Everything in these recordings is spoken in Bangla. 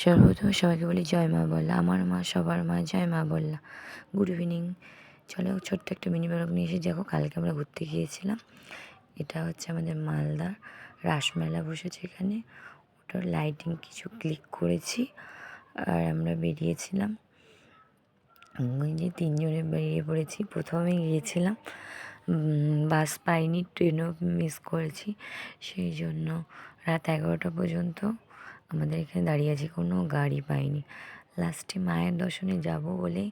সর্বপ্রথম সবাইকে বলি, জয় মা বললা। আমার মা, সবার মা, জয় মা বললা। গুড ইভিনিং চলো, ছোট্ট একটা মিনি ব্লগ নিয়ে এসে দেখো, কালকে আমরা ঘুরতে গিয়েছিলাম। এটা হচ্ছে আমাদের মালদার রাসমেলা বসেছে এখানে। ওটার লাইটিং কিছু ক্লিক করেছি, আর আমরা বেরিয়েছিলাম। যে তিনজনে বেরিয়ে পড়েছি। প্রথমে গিয়েছিলাম বাস পাইনি ট্রেনও মিস করেছি। সেই জন্য রাত এগারোটা পর্যন্ত আমাদের এখানে দাঁড়িয়ে আছি কোনো গাড়ি পাইনি। লাস্টে মায়ের দর্শনে যাব বলে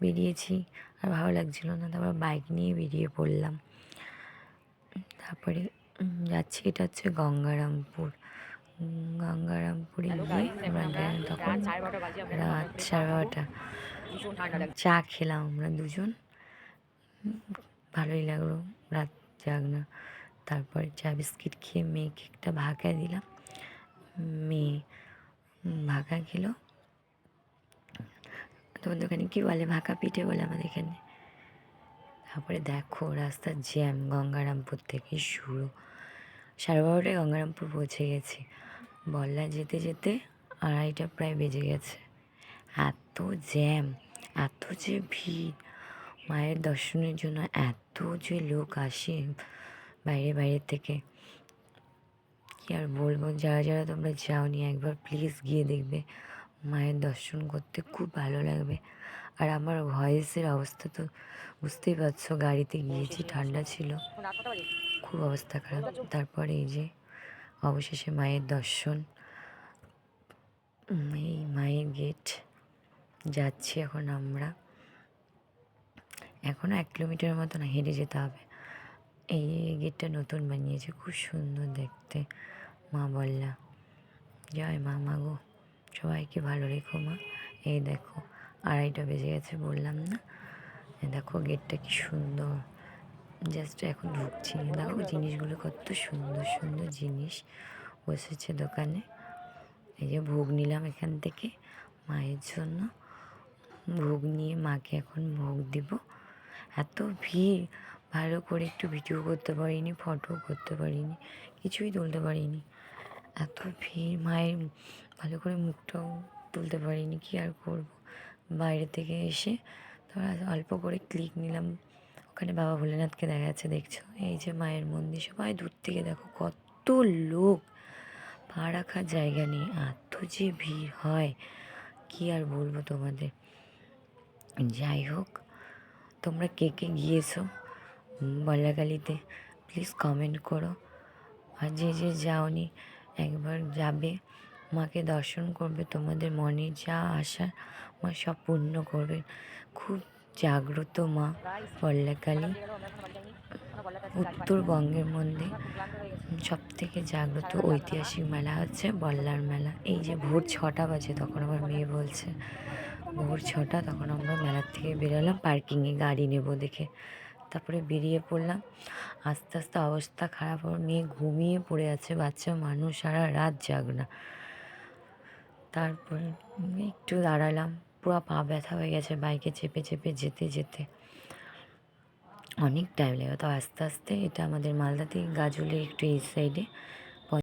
বেরিয়েছি আর ভালো লাগছিল না তারপর বাইক নিয়ে বেরিয়ে পড়লাম। তারপরে যাচ্ছি এটা হচ্ছে গঙ্গারামপুর। গঙ্গারামপুরে গিয়ে আমরা গেলাম তখন রাত সাড়ে বারোটা। চা খেলাম আমরা দুজন। ভালোই লাগল রাত জাগনা। তারপরে চা বিস্কিট খেয়ে মেয়েকে একটা ভাকা দিলাম। মেয়ে। ভাকা খেলো। তোমাদের ওখানে কী বলে? ভাকা পিঠে বলে আমাদের এখানে। তারপরে দেখো রাস্তার জ্যাম, গঙ্গারামপুর থেকে শুরু। সাড়ে বারোটায় গঙ্গারামপুর পৌঁছে গেছি। বল্লা যেতে যেতে আড়াইটা প্রায় বেজে গেছে। এত জ্যাম, এত যে ভিড়। মায়ের দর্শনের জন্য এত যে লোক আসে বাইরে বাইরে থেকে। কি আর বলব? যারা যারা তোমরা যাওনি, একবার প্লিজ গিয়ে দেখবে। মায়ের দর্শন করতে খুব ভালো লাগবে। আর আমার ভয়েসের অবস্থা তো বুঝতেই পারছ, গাড়িতে গিয়েছি, ঠান্ডা ছিল। খুব অবস্থা খারাপ। তারপরে এই যে, অবশেষে মায়ের দর্শন। এই মায়ের গেট যাচ্ছি এখন আমরা। এখনও এক কিলোমিটার মতন হেঁটে যেতে হবে। এই গেটটা নতুন বানিয়েছে, খুব সুন্দর দেখতে। মা বললা, জয় মা মাগো সবাইকে ভালো রেখো মা। এই দেখো, আড়াইটা বেজে গেছে বললাম না? দেখো গেটটা কি সুন্দর। জাস্ট এখন ঢুকছি। দেখো জিনিসগুলো কত সুন্দর সুন্দর জিনিস বসেছে দোকানে। এই যে ভোগ নিলাম এখান থেকে মায়ের জন্য। ভোগ নিয়ে মাকে এখন ভোগ দিব। এত ভিড় ভালো করে একটু ভিডিও করতে পারিনি ফটো করতে পারিনি, কিছুই তুলতে পারিনি। এত ভিড়, মায়ের ভালো করে মুখটাও তুলতে পারিনি, কি আর করব? বাইরে থেকে এসে তোরা অল্প করে ক্লিক নিলাম। ওখানে বাবা ভোলেনাথকে দেখা যাচ্ছে দেখছ? এই যে মায়ের মন্দির, সবাই দূর থেকে দেখো, কত লোক। পা রাখার জায়গা নেই, এত যে ভিড় হয়, কি আর বলব তোমাদের? যাই হোক, তোমরা কে কে গিয়েছো? বল্লাকালিতে প্লিজ কমেন্ট করো। আর যে যে যাওনি একবার যাবে, মাকে দর্শন করবে, তোমাদের মনে যা আশা, মা সব পূর্ণ করবে। খুব জাগ্রত মা বল্লাকালী উত্তরবঙ্গের মধ্যে সব থেকে জাগ্রত ঐতিহাসিক মেলা হচ্ছে বল্লার মেলা। এই যে ভোর ছটা বাজে তখন আমার মেয়ে বলছে, ভোর ছটা তখন আমরা মেলার থেকে বেরোলাম, পার্কিংয়ে গাড়ি নেব দেখে। তারপরে বেরিয়ে পড়লাম। আস্তে আস্তে অবস্থা খারাপ হওয়ার মেয়ে ঘুমিয়ে পড়ে আছে বাচ্চা মানুষ, সারা রাত জাগ না। তারপরে একটু দাঁড়ালাম, পুরো পা ব্যথা হয়ে গেছে, বাইকে চেপে চেপে যেতে যেতে। অনেক টাইম লাগে তো আস্তে আস্তে এটা আমাদের মালদাতে গাজুলের একটু এই সাইডে